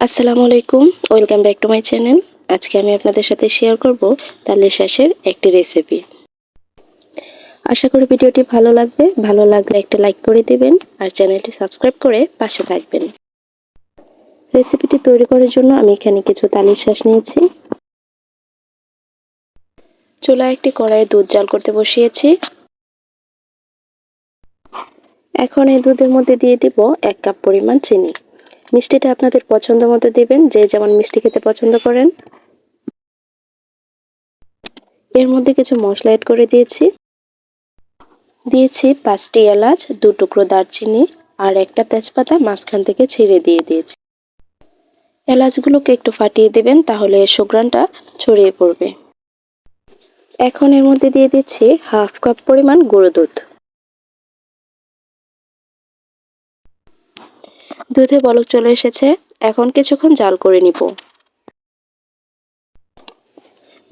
আসসালামু আলাইকুম, welcome back to my channel. আজকে আমি আপনাদের সাথে শেয়ার করব তালের শ্বাসের একটি রেসিপি। আশা করি ভিডিওটি ভালো লাগবে। ভালো লাগলে একটা লাইক করে দিবেন আর চ্যানেলটি সাবস্ক্রাইব করে পাশে থাকবেন। রেসিপিটি তৈরি করার জন্য আমি এখানে কিছু তালের শ্বাস নিয়েছি। চুলা একটি কড়াইয়ে দুধ জাল করতে বসিয়েছি। এখন এই দুধের মধ্যে দিয়ে দিব এক কাপ পরিমাণ চিনি। মিষ্টিটা আপনাদের পছন্দ মতো দিবেন, যে যেমন মিষ্টি খেতে পছন্দ করেন। এর মধ্যে কিছু মশলা এড করে দিয়েছি। দিয়েছি পাঁচটি এলাচ, দু টুকরো দারচিনি আর একটা তেজপাতা মাঝখান থেকে ছিঁড়ে দিয়ে দিয়েছি। এলাচগুলোকে একটু ফাটিয়ে দেবেন, তাহলে সুগ্রানটা ছড়িয়ে পড়বে। এখন এর মধ্যে দিয়ে দিচ্ছি হাফ কাপ পরিমাণ গুঁড়ো দুধ। দুধে বলক চলে এসেছে। এখন কিছুক্ষণ জাল করে নিব।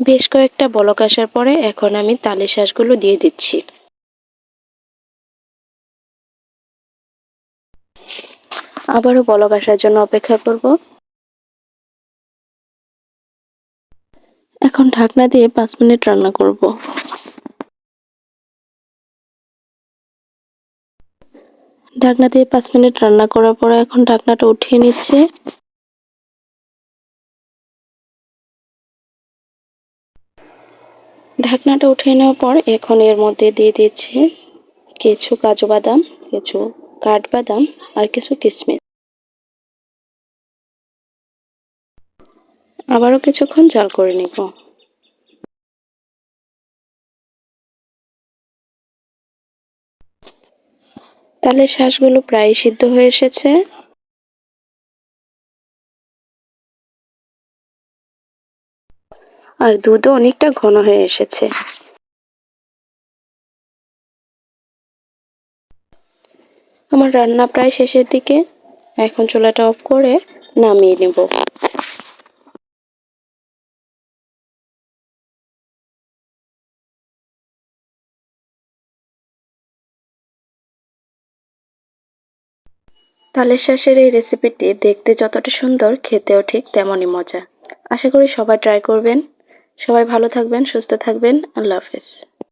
বেশ কয়েকটা বলক আসার পরে এখন আমি তালের শ্বাসগুলো দিয়ে দিচ্ছি। আবারও বলক আসার জন্য অপেক্ষা করব। এখন ঢাকনা দিয়ে পাঁচ মিনিট রান্না করব। ঢাকনা দিয়ে পাঁচ মিনিট রান্না করার পরে এখন ঢাকনাটা উঠিয়ে নিচ্ছে। ঢাকনাটা উঠিয়ে নেওয়ার পর এখন এর মধ্যে দিয়ে দিচ্ছি কিছু কাজু বাদাম, কিছু কাঠবাদাম আর কিছু কিশমিশ। আবারও কিছুক্ষণ জাল করে নিব। তাহলে শ্বাসগুলো প্রায় সিদ্ধ হয়ে এসেছে। আর দুধও অনেকটা ঘন হয়ে এসেছে। আমার রান্না প্রায় শেষের দিকে। এখন চুলাটা অফ করে নামিয়ে নেব। তালের শাঁসের এই রেসিপিটি দেখতে যতটা সুন্দর, খেতেও ঠিক তেমনই মজা। আশা করি সবাই ট্রাই করবেন। সবাই ভালো থাকবেন, সুস্থ থাকবেন। আল্লাহ হাফেজ।